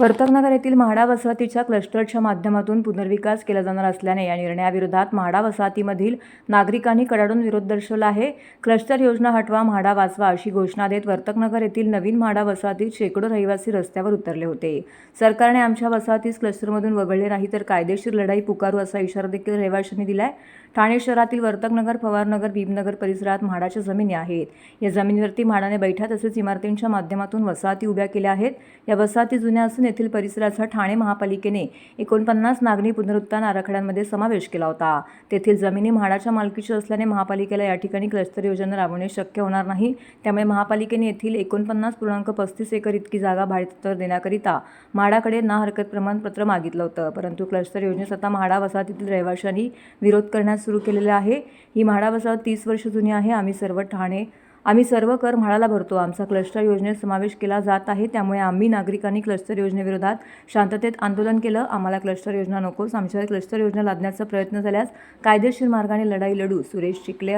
वर्तकनगर येथील म्हाडा वसाहतीच्या क्लस्टरच्या माध्यमातून पुनर्विकास केला जाणार असल्याने या निर्णयाविरोधात म्हाडा वसाहतीमधील नागरिकांनी कडाडून विरोध दर्शवला आहे. क्लस्टर योजना हटवा म्हाडा वाचवा अशी घोषणा देत वर्तकनगर येथील नवीन म्हाडा वसाहतीत शेकडो रहिवासी रस्त्यावर उतरले होते. सरकारने आमच्या वसाहतीस क्लस्टरमधून वगळले नाही तर कायदेशीर लढाई पुकारू असा इशारा देखील रहिवाशांनी दिलाय. ठाणे शहरातील वर्तकनगर पवारनगर भीमनगर परिसरात म्हाडाच्या जमिनी आहेत. या जमिनीवरती म्हाडाने बैठा तसेच इमारतींच्या माध्यमातून वसाहती उभ्या केल्या आहेत. या वसाहती जुन्या असून येथील परिसराचा ठाणे महापालिकेने एकोणपन्नास नागरी पुनरुत्थान आराखड्यांमध्ये समावेश केला होता. तेथील जमिनी म्हाडाच्या मालकीची असल्याने महापालिकेला या ठिकाणी क्लस्टर योजना राबवणे शक्य होणार नाही. त्यामुळे महापालिकेने येथील एकोणपन्नास पूर्णांक पस्तीस एकर इतकी जागा भाडेतत्त्वावर देण्याकरिता म्हाडाकडे ना हरकत प्रमाणपत्र मागितलं होतं. परंतु क्लस्टर योजनेस आता म्हाडा वसाहतीतील रहिवाशांनी विरोध करण्यास सुरू केलेला आहे. ही म्हाडा वसाहत तीस वर्ष जुनी आहे. आम्ही सर्व ठाणे आम्ही सर्व कर म्हाडाला भरतो. आमचा क्लस्टर योजनेत समावेश केला जात आहे. त्यामुळे आम्ही नागरिकांनी क्लस्टर योजनेविरोधात शांततेत आंदोलन केलं. आम्हाला क्लस्टर योजना नकोस. आमच्यावर क्लस्टर योजना लादण्याचा प्रयत्न झाल्यास कायदेशीर मार्गाने लढाई लढू सुरेश चिखले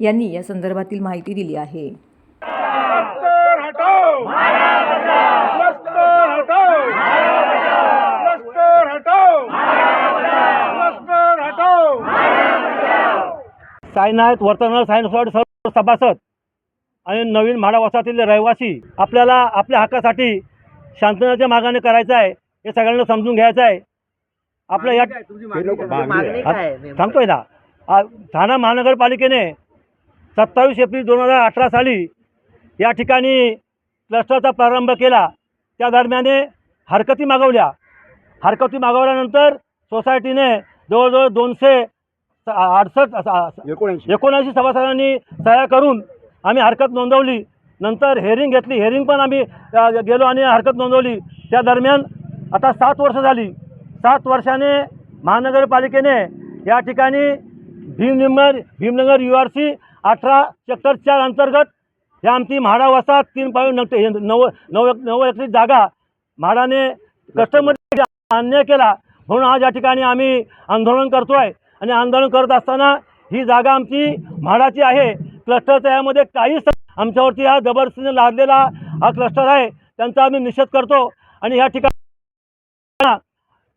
यांनी या संदर्भातील माहिती दिली आहे. साईनाथ वर्तनगर सायन्स सभासद. आणि नवीन म्हाडा वसाहतीतील रहिवासी आपल्याला आपल्या हक्कासाठी शांततेच्या मार्गाने करायचं आहे हे सगळ्यांना समजून घ्यायचं आहे. आपल्या या मागणी काय? आहे? सांगतोय ना. ठाणा महानगरपालिकेने सत्तावीस एप्रिल दोन हजार अठरा साली या ठिकाणी क्लस्टरचा प्रारंभ केला. त्या दरम्याने हरकती मागवल्या. हरकती मागवल्यानंतर सोसायटीने जवळजवळ दोनशे अडसष्ट एकोणऐंशी सभासदांनी सह्या करून आम्ही हरकत नोंदवली. नंतर हेअरिंग घेतली. हेअरिंग पण आम्ही गेलो आणि हरकत नोंदवली. त्या दरम्यान आता सात वर्ष झाली. सात वर्षाने महानगरपालिकेने या ठिकाणी Bhimnagar Bhimnagar U R C अठरा सेक्टर चार अंतर्गत या आमची म्हाडा वसाहत तीन पॉईंट नव नव नव एकरी जागा म्हाडाने कस्टमर अन्याय केला. म्हणून आज या ठिकाणी आम्ही आंदोलन करतो आहे आणि आंदोलन करत असताना ही जागा आमची म्हाडाची आहे. क्लस्टरचा यामध्ये काहीच आमच्यावरती हा जबरदस्तीने लादलेला हा क्लस्टर आहे. त्यांचा आम्ही निषेध करतो. आणि या ठिकाणी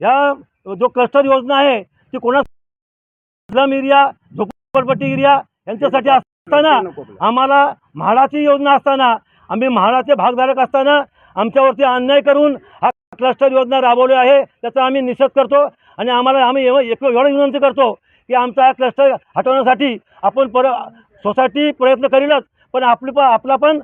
या जो क्लस्टर योजना आहे ती कोणा स्लम एरिया झोपडपट्टी एरिया यांच्यासाठी असताना आम्हाला म्हाडाची योजना असताना आम्ही म्हाडाचे भागधारक असताना आमच्यावरती अन्याय करून हा क्लस्टर योजना राबवली आहे. त्याचा आम्ही निषेध करतो. आणि आम्हाला आम्ही एवढं विनंती करतो की आमचा क्लस्टर हटवण्यासाठी आपण पर सोसायटी प्रयत्न करीलच पण आपली पण आपला पण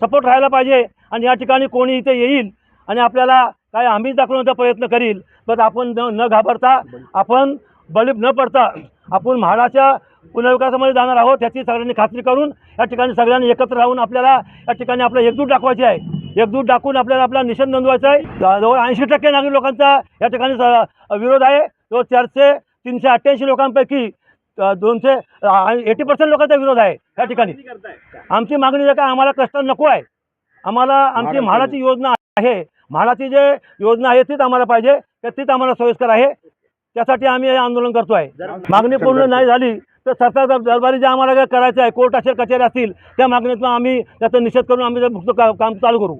सपोर्ट राहायला पाहिजे आणि या ठिकाणी कोणी इथे येईल आणि आपल्याला काय आम्हीच दाखवण्याचा प्रयत्न करील पण आपण न न घाबरता आपण बळी न पडता आपण म्हाडाच्या पुनर्विकासामध्ये जाणार आहोत त्याची सगळ्यांनी खात्री करून या ठिकाणी सगळ्यांनी एकत्र राहून आपल्याला या ठिकाणी आपलं एकजूट दाखवायची आहे. एकजूट दाखवून आपल्याला आपला निषेध नोंदवायचा आहे. जवळ ऐंशी टक्के नागरिक लोकांचा या ठिकाणी स- विरोध आहे. तो चारशे तीनशे अठ्ठ्याऐंशी लोकांपैकी दोनशे एटी पर्सेंट लोकांचा विरोध आहे या ठिकाणी. आमची मागणी आहे का आम्हाला कष्ट नको आहे. आम्हाला आमची म्हाडाची योजना आहे. म्हाडाची जे योजना आहे तीच आम्हाला पाहिजे तर तीच आम्हाला सोयीस्कर आहे. त्यासाठी आम्ही हे आंदोलन करतो आहे मागणी पूर्ण नाही झाली तर सरकार दर- दरबारी जे आम्हाला काय करायचं आहे कोर्ट असेल कचेरी असतील त्या मागणीतून आम्ही त्याचा निषेध करून आम्ही काम चालू करू.